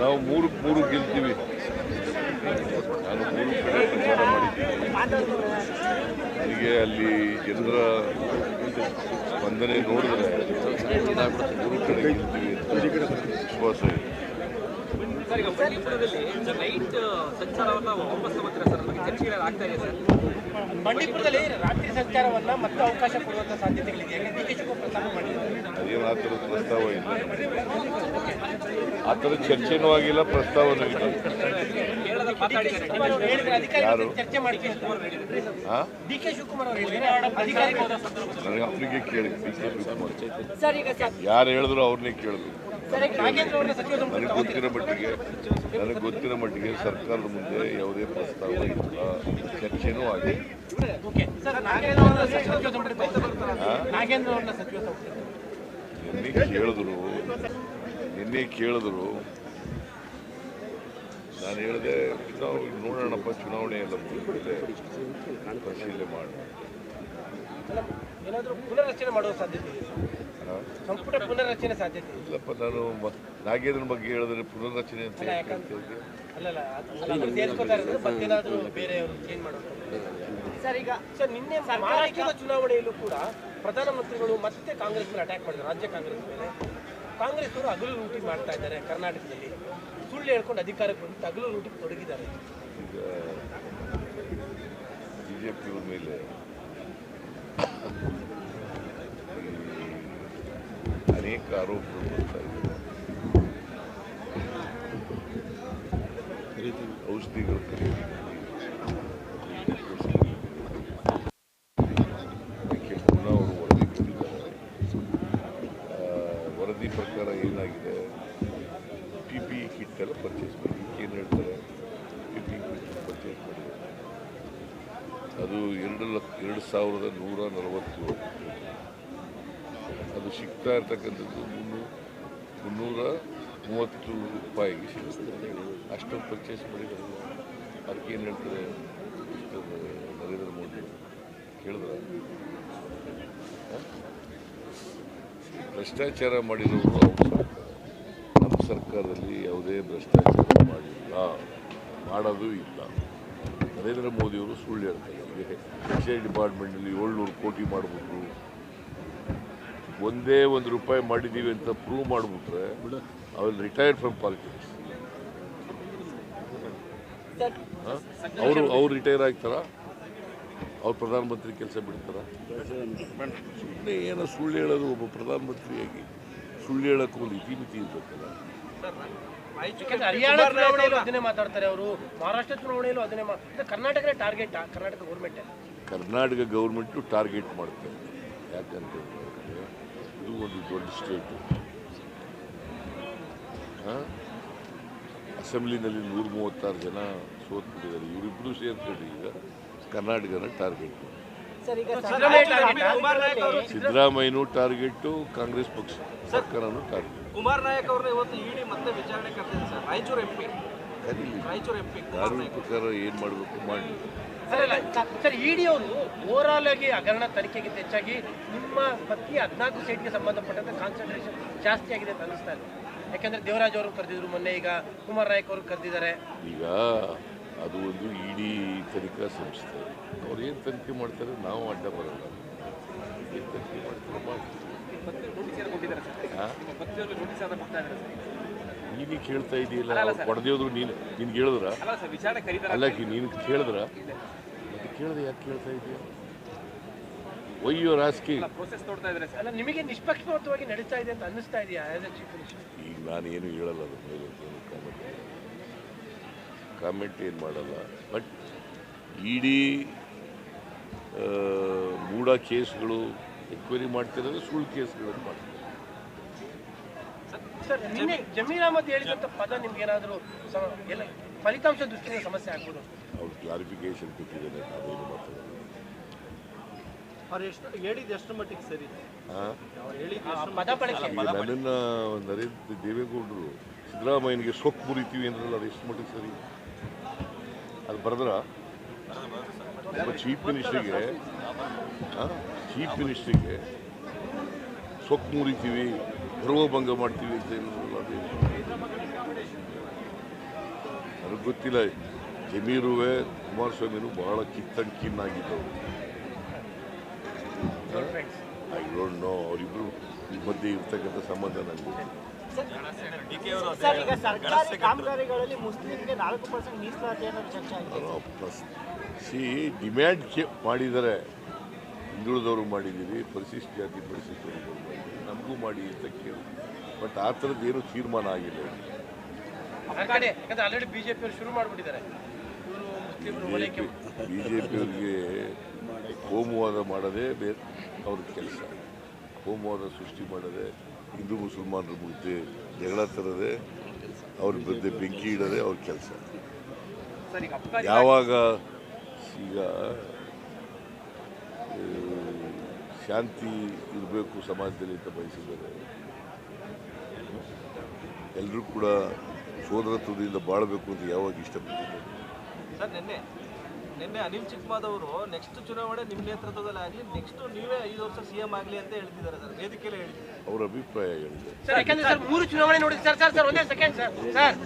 ನಾವು ಮೂರು ಮೂರು ಗೆಲ್ತೀವಿ. ನಾನು ಮೂರು ಕಡೆ ಪ್ರಚಾರ ಮಾಡಿದ್ದೀನಿ. ನನಗೆ ಅಲ್ಲಿ ಜನರ ಸ್ಪಂದನೆ ನೋಡಿದ್ರೆ ಮೂರು ಕಡೆ ಗೆಲ್ತೀವಿ ಅಂತ ವಿಶ್ವಾಸ ಇದೆ. ಸರ್ ಈಗ ಬಂಡೀಪುರದಲ್ಲಿ ನೈಟ್ ಸಂಚಾರವನ್ನ ವಾಪಸ್ ತಗೋತೀರಾ ಸರ್? ನಮಗೆ ಚರ್ಚೆಗಳು ಆಗ್ತಾ ಇದೆ ಸರ್. ಬಂಡೀಪುರದಲ್ಲಿ ರಾತ್ರಿ ಸಂಚಾರವನ್ನ ಮತ್ತೆ ಅವಕಾಶ ಕೊಡುವಂತ ಸಾಧ್ಯತೆಗಳಿದೆ. ಡಿ ಕೆ ಶಿವಕುಮಾರ್ ಪ್ರಸ್ತಾಪ ಮಾಡಿದ್ದಾರೆ. ಅದೇನು ಆ ಥರದ ಪ್ರಸ್ತಾವ ಇಲ್ಲ. ಆ ಥರದ ಚರ್ಚೆನೂ ಆಗಿಲ್ಲ ಪ್ರಸ್ತಾವನೂ ಇಲ್ಲ? ಚರ್ಚೆ ಮಾಡಿ ಡಿ ಕೆ ಶಿವಕುಮಾರ್ ಅವರು ನನಗೆ ಅವರಿಗೆ ಕೇಳಿ. ಯಾರು ಹೇಳಿದ್ರು ಅವ್ರನ್ನೇ ಕೇಳಬೇಕು. ನನಗೆ ಗೊತ್ತಿರೋ ಮಟ್ಟಿಗೆ, ನನಗೆ ಗೊತ್ತಿರೋ ಮಟ್ಟಿಗೆ ಸರ್ಕಾರದ ಮುಂದೆ ಯಾವುದೇ ಪ್ರಸ್ತಾವ ಇಲ್ಲ. ಚರ್ಚೆನೂ ಸಂಪುಟ ನಿನ್ನೆ ಕೇಳಿದ್ರು ನಿನ್ನೆ ಕೇಳಿದ್ರು. ನಾನು ಹೇಳಿದೆ ಚುನಾವಣೆ ನೋಡೋಣಪ್ಪ, ಚುನಾವಣೆ ಎಲ್ಲ ಮುಗಿದ್ಮೇಲೆ ಪರಿಶೀಲನೆ ಮಾಡಿ ಸಂಪುಟ ಪುನರ್ರಚನೆ ಸಾಧ್ಯತೆ ಇಲ್ಲಪ್ಪ ನಾನು ನಾಗೇಂದ್ರನ ಬಗ್ಗೆ ಹೇಳಿದ್ರೆ ಪುನರ್ರಚನೆ ಅಂತ ಸರ್ ಈಗ ಸರ್ ನಿನ್ನೆ ಮಹಾರಾಷ್ಟ್ರದ ಚುನಾವಣೆಯಲ್ಲೂ ಕೂಡ ಪ್ರಧಾನಮಂತ್ರಿಗಳು ಮತ್ತೆ ಕಾಂಗ್ರೆಸ್ ಮೇಲೆ ಅಟ್ಯಾಕ್ ಮಾಡಿದ್ರು ರಾಜ್ಯ ಕಾಂಗ್ರೆಸ್ ಮೇಲೆ. ಕಾಂಗ್ರೆಸ್ ಅವರು ಹಗಲು ಲೂಟಿ ಮಾಡ್ತಾ ಇದ್ದಾರೆ ಕರ್ನಾಟಕದಲ್ಲಿ. ಸುಳ್ಳು ಹೇಳ್ಕೊಂಡು ಅಧಿಕಾರಕ್ಕೆ ಬಂದು ಹಗಲು ರೂಟಿಗೆ ತೊಡಗಿದ್ದಾರೆ. ಈಗ ಬಿ ಜೆ ಪಿಯವ್ರ ಮೇಲೆ ಅನೇಕ ಆರೋಪಗಳು ಬರ್ತಾ ಇದೆ ಔಷಧಿಗಳು ವರದಿ ಪ್ರಕಾರ ಏನಾಗಿದೆ? ಪಿ ಪಿ ಕಿಟ್ ಪರ್ಚೇಸ್ ಮಾಡಿ. ಏನು ಹೇಳ್ತಾರೆ? ಕಿಟ್ ಪರ್ಚೇಸ್ ಮಾಡಿ. ಅದು ಎರಡು ಲಕ್ಷ, ಎರಡು ಸಾವಿರದ ನೂರ ನಲವತ್ತೇಳು ಅದು ಸಿಗ್ತಾ ಇರ್ತಕ್ಕಂಥದ್ದು ಮುನ್ನೂರು ಮುನ್ನೂರ ಮೂವತ್ತು ರೂಪಾಯಿಗೆ ಸಿಗುತ್ತೆ. ಅಷ್ಟು ಪರ್ಚೇಸ್ ಮಾಡಿದ್ರು ಅದಕ್ಕೆ ಏನು ಹೇಳ್ತಾರೆ ನರೇಂದ್ರ ಮೋದಿ ಕೇಳಿದ್ರ? ಭ್ರಷ್ಟಾಚಾರ ಮಾಡಿರೋರು ನಮ್ಮ ಸರ್ಕಾರದಲ್ಲಿ ಯಾವುದೇ ಭ್ರಷ್ಟಾಚಾರ ಮಾಡಿಲ್ಲ. ಮಾಡೋದು ಇಲ್ಲ. ನರೇಂದ್ರ ಮೋದಿಯವರು ಸುಳ್ಳು ಹೇಳ್ತಾರೆ. ಎಕ್ಸೈಸ್ ಡಿಪಾರ್ಟ್ಮೆಂಟಲ್ಲಿ ಏಳ್ನೂರು ಕೋಟಿ ಮಾಡಿಬಿಟ್ರು. ಒಂದೇ ಒಂದು ರೂಪಾಯಿ ಮಾಡಿದ್ದೀವಿ ಅಂತ ಪ್ರೂವ್ ಮಾಡಿಬಿಟ್ರೆ ಅವ್ರು ರಿಟೈರ್ಡ್ ಫ್ರಮ್ ಪಾಲಿಟಿಕ್ಸ್ ಅವರು ಅವ್ರು ರಿಟೈರ್ ಆಗ್ತಾರ? ಅವ್ರು ಪ್ರಧಾನಮಂತ್ರಿ ಕೆಲಸ ಬಿಡ್ತಾರ? ಸುಮ್ಮನೆ ಏನೋ ಸುಳ್ಳು ಹೇಳೋದು ಒಬ್ಬ ಪ್ರಧಾನಮಂತ್ರಿಯಾಗಿ ಸುಳ್ಳು ಹೇಳೋಕ್ಕೂ ಒಂದು ಇತಿಮಿತಿ ಇರ್ಬೇಕಲ್ಲ ಯಾಕಂದ್ರೆ ಹರಿಯಾಣ ಚುನಾವಣೆಯಲ್ಲೂ ಅದನ್ನೇ ಮಾತಾಡ್ತಾರೆ ಅವರು. ಮಹಾರಾಷ್ಟ್ರ ಚುನಾವಣೆಯಲ್ಲೂ ಅದನ್ನೇ ಇದು target Karnataka government Karnataka government target ಮಾಡ್ತಾರೆ ಯಾಕಂತ ಹೇಳಿದ್ರೆ ಇದು ಒಂದು ದೊಡ್ಡ ಸ್ಟೇಟು ಅಸೆಂಬ್ಲಿನಲ್ಲಿ ನೂರ ಮೂವತ್ತಾರು ಜನ ಸೋತ್ಬಿಟ್ಟಿದ್ದಾರೆ. ಇವರಿಬ್ಬರು ಸೇರ್ಕೊಂಡು ಈಗ ಕರ್ನಾಟಕನ ಟಾರ್ಗೆಟ್ ಸರ್ ಈಗ ಸಿದ್ದರಾಮಯ್ಯನೂ ಟಾರ್ಗೆಟ್ ಕಾಂಗ್ರೆಸ್ ಪಕ್ಷ ಸರ್ಕಾರನೂ ಟಾರ್ಗೆಟ್ ಕುಮಾರ್ ನಾಯಕ್ ಅವ್ರನ್ನ ಇವತ್ತು ಇಡಿ ಮತ್ತೆ ವಿಚಾರಣೆ ಕರೆದಿದೆ ಸರ್. ರಾಯಚೂರು ಎಂ ಪಿ ಕರೀಲಿ ಕಾನೂನು ಪ್ರಕಾರ ಏನು ಮಾಡಬೇಕು ಮಾಡಿ. ಸರ್ ಇಡಿ ಅವರು ಓವರಾಲ್ ಆಗಿ ಹಗರಣ ತನಿಖೆಗಿಂತ ಹೆಚ್ಚಾಗಿ ನಿಮ್ಮ ಪತ್ನಿ ಹದಿನಾಲ್ಕು ಸೀಟ್ಗೆ ಸಂಬಂಧಪಟ್ಟಂತೆ ಕಾನ್ಸಂಟ್ರೇಷನ್ ಜಾಸ್ತಿ ಆಗಿದೆ ಅಂತ ಅನಿಸ್ತಾ ಇದೆ. ಯಾಕಂದ್ರೆ ದೇವರಾಜ್ ಅವರು ಕರೆದಿದ್ರು ಮೊನ್ನೆ ಈಗ ಕುಮಾರ್ ನಾಯಕ್ ಅವರು ಕರೆದಿದ್ದಾರೆ. ಈಗ ಅದು ಒಂದು ಇಡೀ ತನಿಖಾ ಸಂಸ್ಥೆ. ಅವ್ರು ಏನು ತನಿಖೆ ಮಾಡ್ತಾರೆ? ನಾವು ಅಡ್ಡ ಬರಲ್ಲ. ಏನು ತನಿಖೆ ಮಾಡ್ತಾರೆ? ಮಾಡಿ ನೀನು ಕೇಳ್ತಾ ಇದೆಯಲ್ಲ ಹೊಡೆದೇವ್ರು ನೀನು ನೀನು ಕೇಳಿದ್ರ? ಅಲ್ಲ ನೀನು ಕೇಳಿದ್ರ? ಮತ್ತೆ ಕೇಳಿದ್ರೆ ಯಾಕೆ ಕೇಳ್ತಾ ಇದೆಯಾ? ಒಯ್ಯೋ ರಾಜಕೀಯ ನಿಮಗೆ ನಿಷ್ಪಕ್ಷಪಾತವಾಗಿ ನಡೀತಾ ಇದೆ ಅಂತ ಅನ್ನಿಸ್ತಾ ಇದೆಯಾ ಈಗ ನಾನು ಏನು ಹೇಳಲ್ಲ ಅದ್ರ ಮೇಲೆ ಕಾಮೆಂಟ್ ಏನು ಮಾಡಲ್ಲ. ಬಟ್ ಇಡೀ ಮೂಡ ಕೇಸ್ಗಳು ಎಕ್ವೈರಿ ಮಾಡ್ತಿರೋದು ಸುಳ್ಳು ಕೇಸ್ಗಳನ್ನು ಮಾಡ್ತಾರೆ ಸರ್ ನಿನ್ನೆ ಜಮೀರ್ ಅಹಮದ್ ಹೇಳಿದಂಥ ಪದ ನಿಮ್ಗೆ ಏನಾದರೂ ಎಲ್ಲ ಫಲಿತಾಂಶ ದೃಷ್ಟಿಯಿಂದ ಸಮಸ್ಯೆ ಆಗ್ಬೋದು? ಅವ್ರು ಕ್ಲಾರಿಫಿಕೇಶನ್ ಕೊಟ್ಟಿದ್ದಾರೆ ನಾವೇನು ಮಾತಾಡೋದು ಅವ್ರು ಎಷ್ಟು ಹೇಳಿದ್ದು ಎಷ್ಟು ಮಟ್ಟಿಗೆ ಸರಿ? ಹಾಂ? ಅವ್ರು ಹೇಳಿದ್ದು ಆ ಪದ ಬಳಕೆ ಈಗ ನನ್ನನ್ನು ನರೇಂದ್ರ ದೇವೇಗೌಡರು ಸಿದ್ದರಾಮಯ್ಯನಿಗೆ ಸೊಕ್ಕು ಮುರಿತೀವಿ ಅಂದ್ರಲ್ಲ ಅದು ಎಷ್ಟು ಮಟ್ಟಿಗೆ ಸರಿ? ಅದು ಬರೆದ್ರ? ಒಬ್ಬ ಚೀಫ್ ಮಿನಿಸ್ಟ್ರಿಗೆ ಚೀಫ್ ಮಿನಿಸ್ಟ್ರಿಗೆ ಸೊಕ್ಕು ಮುರಿತೀವಿ ಗರ್ವಭಂಗ ಮಾಡ್ತೀವಿ ಅಂತ ಏನು ಅದು. ನನಗೆ ಗೊತ್ತಿಲ್ಲ ಜಮೀರುವೆ ಕುಮಾರಸ್ವಾಮಿನೂ ಬಹಳ ಕಿತ್ತಂಕಿನ್ನಾಗಿದ್ದವರು ಐ ಡೋಂಟ್ ನೋ ಅವರಿಬ್ಬರು ಮಧ್ಯೆ ಇರ್ತಕ್ಕಂಥ ಸಂಬಂಧ ನನಗೆ ಸಿ ಡಿಮ್ಯಾಂಡ್ ಮಾಡಿದರೆ ಮಾಡಿದ್ದಾರೆ. ಹಿಂದುಳಿದವರು ಮಾಡಿದ್ದೀರಿ ಪರಿಶಿಷ್ಟ ಜಾತಿ ಪರಿಶಿಷ್ಟವರು ನಮಗೂ ಮಾಡಿ ಅಂತ ಕೇಳಿ. ಬಟ್ ಆ ಥರದ್ದು ಏನು ತೀರ್ಮಾನ ಆಗಿಲ್ಲ. ಬಿ ಜೆ ಪಿಯವರಿಗೆ ಕೋಮುವಾದ ಮಾಡೋದೇ ಬೇರೆ ಅವ್ರ ಕೆಲಸ. ಕೋಮುವಾದ ಸೃಷ್ಟಿ ಮಾಡದೇ ಹಿಂದೂ ಮುಸಲ್ಮಾನರ ಮುಂದೆ ಜಗಳ ತರದೆ ಅವ್ರ ಬಂದೆ ಬೆಂಕಿ ಇಡೋದೇ ಅವ್ರ ಕೆಲಸ. ಯಾವಾಗ ಈಗ ಶಾಂತಿ ಇರಬೇಕು ಸಮಾಜದಲ್ಲಿ ಅಂತ ಬಯಸಿದ್ದಾರೆ. ಎಲ್ಲರೂ ಕೂಡ ಸೋದರತ್ವದಿಂದ ಬಾಳಬೇಕು ಅಂತ ಯಾವಾಗ ಇಷ್ಟಪಟ್ಟಿದ್ದಾರೆ ಸರ್ ನಿನ್ನೆ ನಿನ್ನೆ ಅನಿಲ್ ಚಿಕ್ಮಾದವರು ನೆಕ್ಸ್ಟ್ ಚುನಾವಣೆ ನಿಮ್ಮ ನೇತೃತ್ವದಲ್ಲಿ ಆಗಲಿ ನೆಕ್ಸ್ಟ್ ನೀವೇ ಐದು ವರ್ಷ ಸಿ ಎಂ ಆಗಲಿ ಅಂತ ಹೇಳ್ತಿದ್ದಾರೆ ಸರ್ ವೇದಿಕೆಯಲ್ಲೇ ಹೇಳಿದ್ದಾರೆ ಅವರ ಅಭಿಪ್ರಾಯ ಹೇಳಿದ್ದಾರೆ ಸರ್ ಯಾಕಂದ್ರೆ ಸರ್ ಮೂರು ಚುನಾವಣೆ ನೋಡಿ ಸರ್ ಸರ್ ಸರ್ ಒಂದೇ ಸೆಕೆಂಡ್ ಸರ್ ಸರ್.